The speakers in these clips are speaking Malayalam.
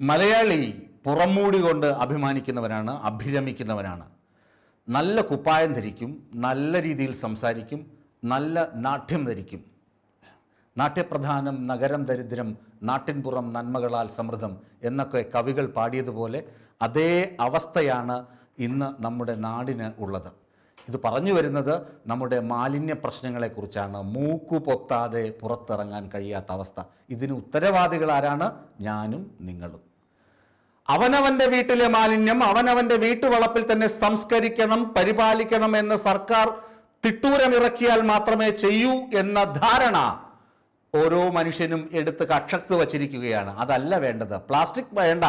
മലയാളി പുറമൂടി കൊണ്ട് അഭിമാനിക്കുന്നവനാണ് അഭിരമിക്കുന്നവനാണ്. നല്ല കുപ്പായം ധരിക്കും നല്ല രീതിയിൽ സംസാരിക്കും നല്ല നാട്യം ധരിക്കും. നാട്യപ്രധാനം നഗരം ദരിദ്രം നാട്ടിൻപുറം നന്മകളാൽ സമൃദ്ധം എന്നൊക്കെ കവികൾ പാടിയതുപോലെ അതേ അവസ്ഥയാണ് ഇന്ന് നമ്മുടെ നാടിന് ഉള്ളത്. ഇത് പറഞ്ഞു വരുന്നത് നമ്മുടെ മാലിന്യ പ്രശ്നങ്ങളെക്കുറിച്ചാണ്. മൂക്കു പൊത്താതെ പുറത്തിറങ്ങാൻ കഴിയാത്ത അവസ്ഥ. ഇതിന് ഉത്തരവാദികൾ ആരാണ്? ഞാനും നിങ്ങളും. അവനവന്റെ വീട്ടിലെ മാലിന്യം അവനവന്റെ വീട്ടുവളപ്പിൽ തന്നെ സംസ്കരിക്കണം പരിപാലിക്കണം എന്ന് സർക്കാർ തിട്ടൂരമിറക്കിയാൽ മാത്രമേ ചെയ്യൂ എന്ന ധാരണ ഓരോ മനുഷ്യനും എടുത്ത് കക്ഷത്ത് വച്ചിരിക്കുകയാണ്. അതല്ല വേണ്ടത്. പ്ലാസ്റ്റിക് വേണ്ട.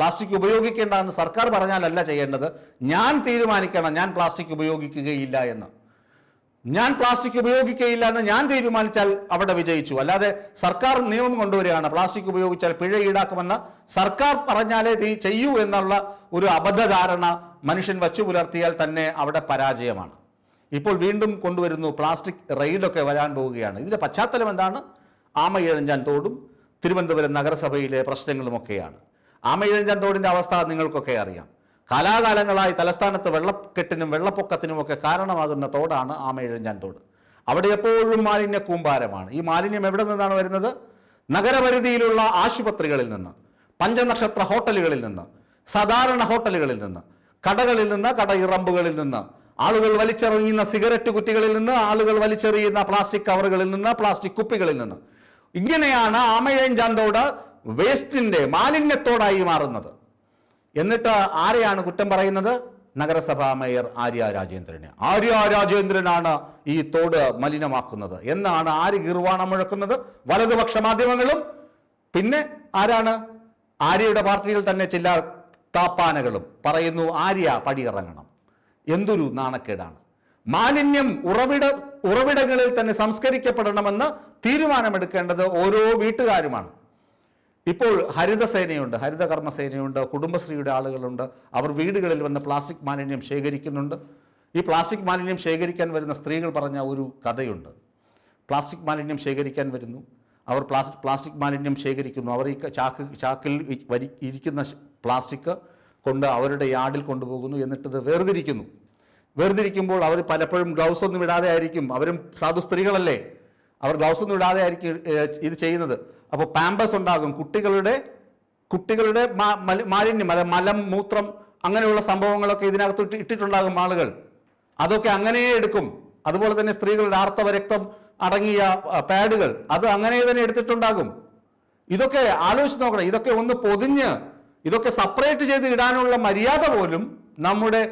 പ്ലാസ്റ്റിക് ഉപയോഗിക്കേണ്ട എന്ന് സർക്കാർ പറഞ്ഞാലല്ല ചെയ്യേണ്ടത്. ഞാൻ തീരുമാനിക്കണം ഞാൻ പ്ലാസ്റ്റിക് ഉപയോഗിക്കുകയില്ല എന്ന്. ഞാൻ പ്ലാസ്റ്റിക് ഉപയോഗിക്കുകയില്ല എന്ന് ഞാൻ തീരുമാനിച്ചാൽ അവിടെ വിജയിച്ചു. അല്ലാതെ സർക്കാർ നിയമം കൊണ്ടുവരികയാണ്. പ്ലാസ്റ്റിക് ഉപയോഗിച്ചാൽ പിഴ ഈടാക്കുമെന്ന് സർക്കാർ പറഞ്ഞാലേ തീ ചെയ്യൂ എന്നുള്ള ഒരു അബദ്ധധാരണ മനുഷ്യൻ വച്ചു പുലർത്തിയാൽ തന്നെ അവിടെ പരാജയമാണ്. ഇപ്പോൾ വീണ്ടും കൊണ്ടുവരുന്നു പ്ലാസ്റ്റിക് റെയിലൊക്കെ വരാൻ പോവുകയാണ്. ഇതിന്റെ പശ്ചാത്തലം എന്താണ്? ആമയിഴഞ്ചാൻ തോടും തിരുവനന്തപുരം നഗരസഭയിലെ പ്രശ്നങ്ങളുമൊക്കെയാണ്. ആമയിഴഞ്ചാൻ തോടിന്റെ അവസ്ഥ നിങ്ങൾക്കൊക്കെ അറിയാം. കാലാകാലങ്ങളായി തലസ്ഥാനത്ത് വെള്ളക്കെട്ടിനും വെള്ളപ്പൊക്കത്തിനുമൊക്കെ കാരണമാകുന്ന തോടാണ് ആമയിഴഞ്ചാൻ തോട്. അവിടെ എപ്പോഴും മാലിന്യ കൂമ്പാരമാണ്. ഈ മാലിന്യം എവിടെ നിന്നാണ് വരുന്നത്? നഗരപരിധിയിലുള്ള ആശുപത്രികളിൽ നിന്ന് പഞ്ചനക്ഷത്ര ഹോട്ടലുകളിൽ നിന്ന് സാധാരണ ഹോട്ടലുകളിൽ നിന്ന് കടകളിൽ നിന്ന് കടയിറമ്പുകളിൽ നിന്ന് ആളുകൾ വലിച്ചെറിയുന്ന സിഗരറ്റ് കുറ്റികളിൽ നിന്ന് ആളുകൾ വലിച്ചെറിയുന്ന പ്ലാസ്റ്റിക് കവറുകളിൽ നിന്ന് പ്ലാസ്റ്റിക് കുപ്പികളിൽ നിന്ന്. ഇങ്ങനെയാണ് ആമയിഴഞ്ചാൻ തോട് വേസ്റ്റിന്റെ മാലിന്യത്തോടായി മാറുന്നത്. എന്നിട്ട് ആരെയാണ് കുറ്റം പറയുന്നത്? നഗരസഭാ മേയർ ആര്യ രാജേന്ദ്രനെ. ആര്യ രാജേന്ദ്രനാണ് ഈ തോട് മലിനമാക്കുന്നത്. എന്നാണ് ആര് ഗീർവാണം മുഴക്കുന്നത്? വലതുപക്ഷ മാധ്യമങ്ങളും. പിന്നെ ആരാണ്? ആര്യയുടെ പാർട്ടിയിൽ തന്നെ ചില താപ്പാനകളും. പറയുന്നു ആര്യ പടിയിറങ്ങണം എന്തൊരു നാണക്കേടാണ്. മാലിന്യം ഉറവിട ഉറവിടങ്ങളിൽ തന്നെ സംസ്കരിക്കപ്പെടണമെന്ന് തീരുമാനമെടുക്കേണ്ടത് ഓരോ വീട്ടുകാരുമാണ്. ഇപ്പോൾ ഹരിത കർമ്മസേനയുണ്ട് കുടുംബശ്രീയുടെ ആളുകളുണ്ട്. അവർ വീടുകളിൽ വന്ന് പ്ലാസ്റ്റിക് മാലിന്യം ശേഖരിക്കുന്നുണ്ട്. ഈ പ്ലാസ്റ്റിക് മാലിന്യം ശേഖരിക്കാൻ വരുന്ന സ്ത്രീകൾ പറഞ്ഞ ഒരു കഥയുണ്ട്. പ്ലാസ്റ്റിക് മാലിന്യം ശേഖരിക്കാൻ വരുന്നു. അവർ പ്ലാസ്റ്റിക് പ്ലാസ്റ്റിക് മാലിന്യം ശേഖരിക്കുന്നു. അവർ ഈ ചാക്ക് ചാക്കിൽ വരി ഇരിക്കുന്ന പ്ലാസ്റ്റിക് കൊണ്ട് അവരുടെ യാർഡിൽ കൊണ്ടുപോകുന്നു. എന്നിട്ടത് വേർതിരിക്കുന്നു. വേർതിരിക്കുമ്പോൾ അവർ പലപ്പോഴും ഗ്ലൗസ് ഒന്നും ഇടാതെ ആയിരിക്കും. അവരും സാധു സ്ത്രീകളല്ലേ? അവർ ഗ്ലൗസ് ഒന്നും ഇടാതെ ആയിരിക്കും ഇത് ചെയ്യുന്നത്. അപ്പോൾ പാമ്പസ് ഉണ്ടാകും. കുട്ടികളുടെ കുട്ടികളുടെ മാലിന്യം അല്ല മലം മൂത്രം അങ്ങനെയുള്ള സംഭവങ്ങളൊക്കെ ഇതിനകത്ത് ഇട്ടിട്ടുണ്ടാകും ആളുകൾ. അതൊക്കെ അങ്ങനെ എടുക്കും. അതുപോലെ തന്നെ സ്ത്രീകളുടെ ആർത്തവ രക്തം അടങ്ങിയ പാഡുകൾ അത് അങ്ങനെ തന്നെ എടുത്തിട്ടുണ്ടാകും. ഇതൊക്കെ ആലോചിച്ച് നോക്കണം. ഇതൊക്കെ ഒന്ന് പൊതിഞ്ഞ് ഇതൊക്കെ സെപ്പറേറ്റ് ചെയ്ത് ഇടാനുള്ള മര്യാദ പോലും നമ്മുടെ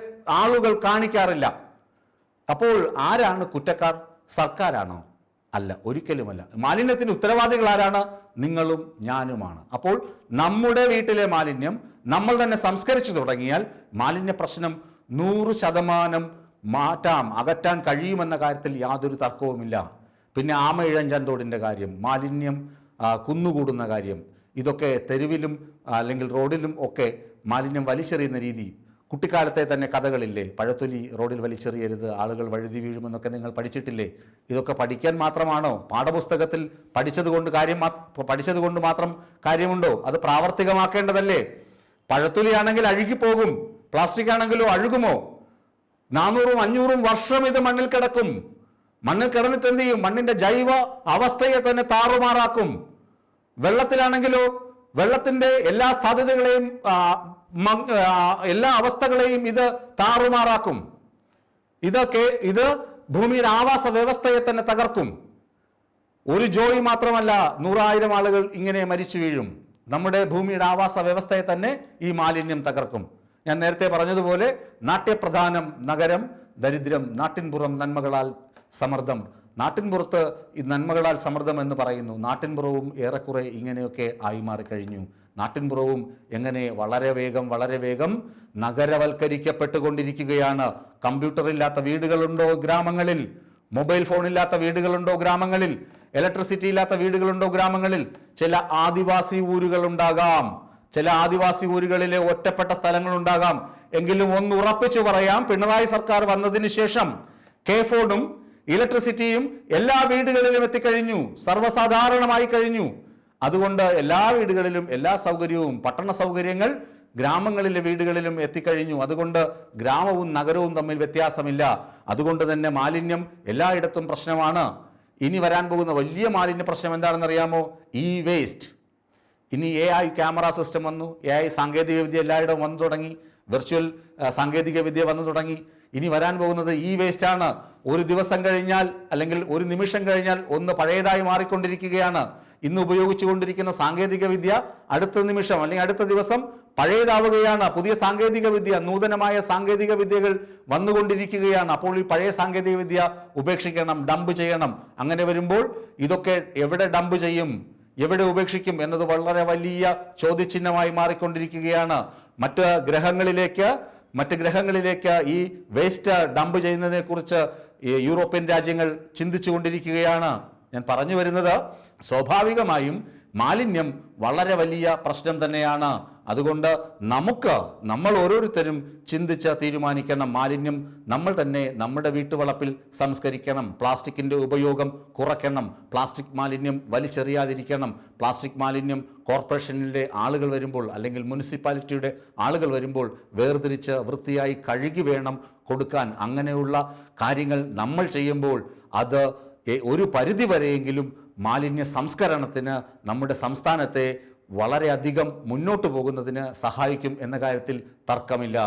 ആളുകൾ കാണിക്കാറില്ല. അപ്പോൾ ആരാണ് കുറ്റക്കാർ? സർക്കാരാണോ? അല്ല ഒരിക്കലുമല്ല. മാലിന്യത്തിന് ഉത്തരവാദികൾ ആരാണ്? നിങ്ങളും ഞാനുമാണ്. അപ്പോൾ നമ്മുടെ വീട്ടിലെ മാലിന്യം നമ്മൾ തന്നെ സംസ്കരിച്ചു തുടങ്ങിയാൽ മാലിന്യ പ്രശ്നം നൂറ് ശതമാനം മാറ്റാം അകറ്റാൻ കഴിയുമെന്ന കാര്യത്തിൽ യാതൊരു തർക്കവുമില്ല. പിന്നെ ആമ ഇഴഞ്ചന്തോടിന്റെ കാര്യം മാലിന്യം കുന്നുകൂടുന്ന കാര്യം ഇതൊക്കെ തെരുവിലും അല്ലെങ്കിൽ റോഡിലും ഒക്കെ മാലിന്യം വലിച്ചെറിയുന്ന രീതി കുട്ടിക്കാലത്തെ തന്നെ കഥകളില്ലേ? പഴത്തൊലി റോഡിൽ വലിച്ചെറിയരുത് ആളുകൾ വഴുതി വീഴുമെന്നൊക്കെ നിങ്ങൾ പഠിച്ചിട്ടില്ലേ? ഇതൊക്കെ പഠിക്കാൻ മാത്രമാണോ? പാഠപുസ്തകത്തിൽ പഠിച്ചതുകൊണ്ട് കാര്യം പഠിച്ചതുകൊണ്ട് പഠിച്ചത് കൊണ്ട് മാത്രം കാര്യമുണ്ടോ? അത് പ്രാവർത്തികമാക്കേണ്ടതല്ലേ? പഴത്തൊലി ആണെങ്കിൽ അഴുകിപ്പോകും. പ്ലാസ്റ്റിക് ആണെങ്കിലോ അഴുകുമോ? നാനൂറും അഞ്ഞൂറും വർഷം ഇത് മണ്ണിൽ കിടക്കും. മണ്ണിൽ കിടന്നിട്ട് എന്ത് ചെയ്യും? മണ്ണിന്റെ ജൈവ അവസ്ഥയെ തന്നെ താറുമാറാക്കും. വെള്ളത്തിലാണെങ്കിലോ വെള്ളത്തിന്റെ എല്ലാ സാധ്യതകളെയും എല്ലാ അവസ്ഥകളെയും ഇത് താറുമാറാക്കും. ഇതൊക്കെ ഇത് ഭൂമിയുടെ ആവാസ വ്യവസ്ഥയെ തന്നെ തകർക്കും. ഒരു ജോലി മാത്രമല്ല നൂറായിരം ആളുകൾ ഇങ്ങനെ മരിച്ചു വീഴും. നമ്മുടെ ഭൂമിയുടെ ആവാസ വ്യവസ്ഥയെ തന്നെ ഈ മാലിന്യം തകർക്കും. ഞാൻ നേരത്തെ പറഞ്ഞതുപോലെ നാട്യപ്രധാനം നഗരം ദരിദ്രം നാട്ടിൻപുറം നന്മകളാൽ സമ്മർദ്ദം നാട്ടിൻപുറത്ത് ഈ നന്മകളാൽ സമ്മർദ്ദം എന്ന് പറയുന്നു. നാട്ടിൻപുറവും ഏറെക്കുറെ ഇങ്ങനെയൊക്കെ ആയി മാറിക്കഴിഞ്ഞു. നാട്ടിൻപുറവും എങ്ങനെ വളരെ വേഗം വളരെ വേഗം നഗരവൽക്കരിക്കപ്പെട്ടുകൊണ്ടിരിക്കുകയാണ്. കമ്പ്യൂട്ടർ ഇല്ലാത്ത വീടുകളുണ്ടോ ഗ്രാമങ്ങളിൽ? മൊബൈൽ ഫോൺ ഇല്ലാത്ത വീടുകളുണ്ടോ ഗ്രാമങ്ങളിൽ? ഇലക്ട്രിസിറ്റി ഇല്ലാത്ത വീടുകളുണ്ടോ ഗ്രാമങ്ങളിൽ? ചില ആദിവാസി ഊരുകൾ ഉണ്ടാകാം ചില ആദിവാസി ഊരുകളിലെ ഒറ്റപ്പെട്ട സ്ഥലങ്ങൾ ഉണ്ടാകാം എങ്കിലും ഒന്ന് ഉറപ്പിച്ചു പറയാം പിണറായി സർക്കാർ വന്നതിന് ശേഷം കെ ഫോണും ഇലക്ട്രിസിറ്റിയും എല്ലാ വീടുകളിലും എത്തിക്കഴിഞ്ഞു. സർവസാധാരണമായി കഴിഞ്ഞു. അതുകൊണ്ട് എല്ലാ വീടുകളിലും എല്ലാ സൗകര്യവും പട്ടണ സൗകര്യങ്ങൾ ഗ്രാമങ്ങളിലെ വീടുകളിലും എത്തിക്കഴിഞ്ഞു. അതുകൊണ്ട് ഗ്രാമവും നഗരവും തമ്മിൽ വ്യത്യാസമില്ല. അതുകൊണ്ട് തന്നെ മാലിന്യം എല്ലായിടത്തും പ്രശ്നമാണ്. ഇനി വരാൻ പോകുന്ന വലിയ മാലിന്യ പ്രശ്നം എന്താണെന്നറിയാമോ? ഈ വേസ്റ്റ് ഇനി എ ഐ ക്യാമറ സിസ്റ്റം വന്നു. എ ഐ സാങ്കേതികവിദ്യ എല്ലായിടവും വന്നു തുടങ്ങി. വെർച്വൽ സാങ്കേതിക വിദ്യ വന്നു തുടങ്ങി. ഇനി വരാൻ പോകുന്നത് ഈ വേസ്റ്റ് ആണ്. ഒരു ദിവസം കഴിഞ്ഞാൽ അല്ലെങ്കിൽ ഒരു നിമിഷം കഴിഞ്ഞാൽ ഒന്ന് പഴയതായി മാറിക്കൊണ്ടിരിക്കുകയാണ്. ഇന്ന് ഉപയോഗിച്ചുകൊണ്ടിരിക്കുന്ന സാങ്കേതിക വിദ്യ അടുത്ത നിമിഷം അല്ലെങ്കിൽ അടുത്ത ദിവസം പഴയതാവുകയാണ്. പുതിയ സാങ്കേതിക വിദ്യ നൂതനമായ സാങ്കേതിക വിദ്യകൾ വന്നുകൊണ്ടിരിക്കുകയാണ്. അപ്പോൾ ഈ പഴയ സാങ്കേതിക വിദ്യ ഉപേക്ഷിക്കണം ഡംപ് ചെയ്യണം. അങ്ങനെ വരുമ്പോൾ ഇതൊക്കെ എവിടെ ഡംപ് ചെയ്യും? എവിടെ ഉപേക്ഷിക്കും എന്നത് വളരെ വലിയ ചോദ്യചിഹ്നമായി മാറിക്കൊണ്ടിരിക്കുകയാണ്. മറ്റ് ഗ്രഹങ്ങളിലേക്ക് മറ്റ് ഗ്രഹങ്ങളിലേക്ക് ഈ വേസ്റ്റ് ഡംപ് ചെയ്യുന്നതിനെക്കുറിച്ച് യൂറോപ്യൻ രാജ്യങ്ങൾ ചിന്തിച്ചു കൊണ്ടിരിക്കുകയാണ് ഞാൻ പറഞ്ഞു വരുന്നത് സ്വാഭാവികമായും മാലിന്യം വളരെ വലിയ പ്രശ്നം തന്നെയാണ്. അതുകൊണ്ട് നമുക്ക് നമ്മൾ ഓരോരുത്തരും ചിന്തിച്ച് തീരുമാനിക്കണം മാലിന്യം നമ്മൾ തന്നെ നമ്മുടെ വീട്ടുവളപ്പിൽ സംസ്കരിക്കണം. പ്ലാസ്റ്റിക്കിന്റെ ഉപയോഗം കുറയ്ക്കണം. പ്ലാസ്റ്റിക് മാലിന്യം വലിച്ചെറിയാതിരിക്കണം. പ്ലാസ്റ്റിക് മാലിന്യം കോർപ്പറേഷനിലെ ആളുകൾ വരുമ്പോൾ അല്ലെങ്കിൽ മുനിസിപ്പാലിറ്റിയുടെ ആളുകൾ വരുമ്പോൾ വേർതിരിച്ച് വൃത്തിയായി കഴുകി വേണം കൊടുക്കാൻ. അങ്ങനെയുള്ള കാര്യങ്ങൾ നമ്മൾ ചെയ്യുമ്പോൾ അത് ഒരു പരിധി വരെയെങ്കിലും മാലിന്യ സംസ്കരണത്തിന് നമ്മുടെ സംസ്ഥാനത്തെ വളരെയധികം മുന്നോട്ട് പോകുന്നതിന് സഹായിക്കും എന്ന കാര്യത്തിൽ തർക്കമില്ല.